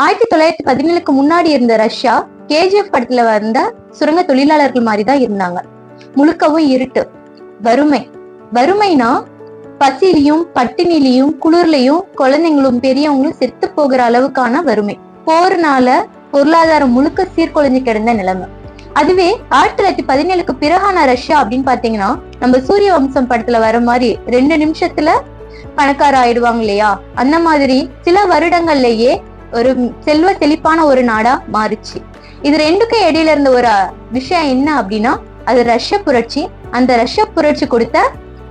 ஆயிரத்தி தொள்ளாயிரத்தி பதினேழுக்கு முன்னாடி இருந்த ரஷ்யா கேஜிஎஃப் படத்துல வந்த சுரங்க தொழிலாளர்கள் மாதிரி தான் இருந்தாங்க. முழுக்கவும் இருட்டு. வறுமை. வறுமைனா பசிலையும் பட்டினிலையும் குளிர்லையும் குழந்தைங்களும் பெரியவங்களும் செத்து போகிற அளவுக்கான வறுமை. போர்னால பொருளாதாரம் முழுக்க சீர்குலைஞ்சு கிடந்த நிலைமை. அதுவே ஆயிரத்தி தொள்ளாயிரத்தி பதினேழுக்கு பிறகான ரஷ்யா அப்படின்னு பாத்தீங்கன்னா நம்ம சூரிய வம்சம் படத்துல வர மாதிரி ரெண்டு நிமிஷத்துல பணக்கார ஆயிடுவாங்க இல்லையா? அந்த மாதிரி சில வருடங்கள்லயே ஒரு செல்வ செழிப்பான ஒரு நாடா மாறுச்சு. இது ரெண்டுக்கும் இடையில இருந்த ஒரு விஷயம் என்ன அப்படின்னா அது ரஷ்ய புரட்சி அந்த ரஷ்ய புரட்சி கொடுத்த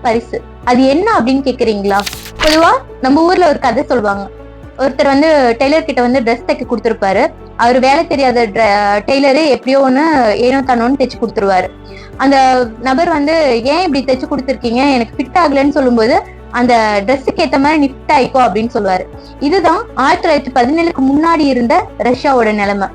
பரிசு. அது என்ன அப்படின்னு கேக்குறீங்களா? பொதுவா நம்ம ஊர்ல ஒரு கதை சொல்லுவாங்க. ஒருத்தர் வந்து டெய்லர் கிட்ட வந்து ட்ரெஸ் தைக்க கொடுத்துருப்பாரு. அவர் வேலை தெரியாத டெய்லரு எப்படியோ ஒன்று ஏனோ தானோன்னு தைச்சு கொடுத்துருவாரு. அந்த நபர் வந்து ஏன் இப்படி தைச்சு கொடுத்துருக்கீங்க? எனக்கு ஃபிட் ஆகலன்னு சொல்லும்போது அந்த ட்ரெஸ்ஸுக்கு ஏத்த மாதிரி நிஃப்ட் ஆயிக்கோ அப்படின்னு சொல்லுவாரு. இதுதான் ஆயிரத்தி தொள்ளாயிரத்தி பதினேழுக்கு முன்னாடி இருந்த ரஷ்யாவோட நிலைமை.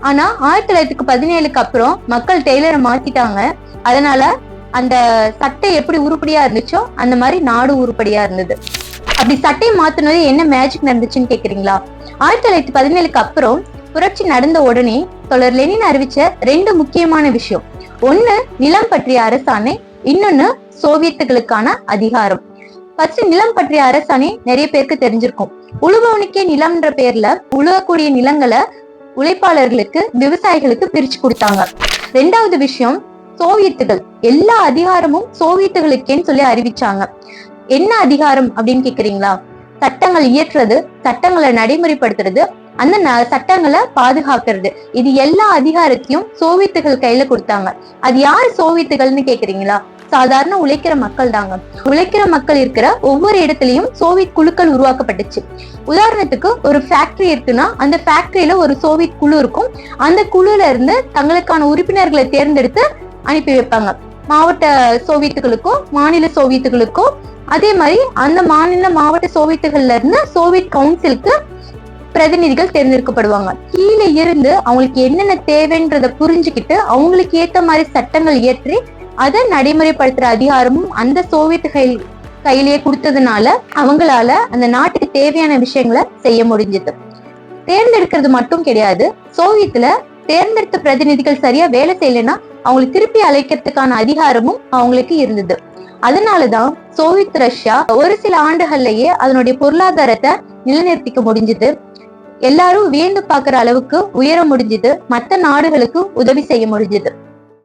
ஆனா ஆயிரத்தி தொள்ளாயிரத்தி பதினேழுக்கு அப்புறம் மக்கள் டெய்லரை மாத்திட்டாங்க. அதனால அந்த சட்டை எப்படி உருப்படியா இருந்துச்சோ அந்த மாதிரி நாடு உருப்படியா இருந்தது. அப்படி சட்டையை மாத்தினது என்ன மேஜிக் நடந்துச்சுன்னு கேக்குறீங்களா? ஆயிரத்தி தொள்ளாயிரத்தி பதினேழுக்கு அப்புறம் புரட்சி நடந்த உடனே தொடர் லெனின் அறிவிச்ச ரெண்டு முக்கியமான விஷயம். ஒன்னு நிலம் பற்றிய அரசாணை இன்னொன்னு சோவியத்துகளுக்கான அதிகாரம். ஃபர்ஸ்ட் நிலம் பற்றிய அரசாணை நிறைய பேருக்கு தெரிஞ்சிருக்கும். உழுபவனுக்கே நிலம்ன்ற பேர்ல உழுவக்கூடிய நிலங்களை உழைப்பாளர்களுக்கு விவசாயிகளுக்கு பிரிச்சு கொடுத்தாங்க. ரெண்டாவது விஷயம் சோவியத்துகள். எல்லா அதிகாரமும் சோவியத்துகளுக்கேன்னு சொல்லி அறிவிச்சாங்க. என்ன அதிகாரம் அப்படின்னு கேக்குறீங்களா? சட்டங்கள் இயற்றுறது சட்டங்களை நடைமுறைப்படுத்துறது அந்த ந- சட்டங்களை பாதுகாக்கிறது. இது எல்லா அதிகாரத்தையும் சோவியத்துகள் கையில கொடுத்தாங்க. அது யாரு சோவியத்துகள்னு கேக்குறீங்களா? சாதாரண உழைக்கிற மக்கள் தாங்க. உழைக்கிற மக்கள் இருக்கிற ஒவ்வொரு இடத்துலயும் சோவியத் குழுக்கள் உருவாக்கப்பட்டுச்சு. உதாரணத்துக்கு ஒரு ஃபேக்டரி இருக்குன்னா அந்த ஃபேக்டரியில ஒரு சோவியத் குழு இருக்கும். அந்த குழுல இருந்து தங்களுக்கான உறுப்பினர்களை தேர்ந்தெடுத்து அனுப்பி வைப்பாங்க. மாவட்ட சோவியத்துகளுக்கும் மாநில சோவியத்துகளுக்கும் அதே மாதிரி அந்த மாநில மாவட்ட சோவியத்துகள்ல இருந்து சோவியத் கவுன்சிலுக்கு பிரதிநிதிகள் தேர்ந்தெடுக்கப்படுவாங்க. கீழே இருந்து அவங்களுக்கு என்னென்ன தேவைன்றத புரிஞ்சுக்கிட்டு அவங்களுக்கு ஏத்த மாதிரி சட்டங்கள் இயற்றி அதை நடைமுறைப்படுத்துற அதிகாரமும் அந்த சோவியத் கையில் கையிலேயே கொடுத்ததுனால அவங்களால அந்த நாட்டுக்கு தேவையான விஷயங்களை செய்ய முடிஞ்சது. தேர்ந்தெடுக்கிறது மட்டும் கிடையாது. சோவியத்துல தேர்ந்தெடுத்த பிரதிநிதிகள் சரியா வேலை செய்யலைன்னா அவங்களை திருப்பி அழைக்கிறதுக்கான அதிகாரமும் அவங்களுக்கு இருந்தது. அதனாலதான் சோவியத் ரஷ்யா ஒரு சில ஆண்டுகள்லயே அதனுடைய பொருளாதாரத்தை நிலைநிறுத்திக்க முடிஞ்சது. எல்லாரும் வியந்து பாக்குற அளவுக்கு உயர முடிஞ்சது. மற்ற நாடுகளுக்கு உதவி செய்ய முடிஞ்சது.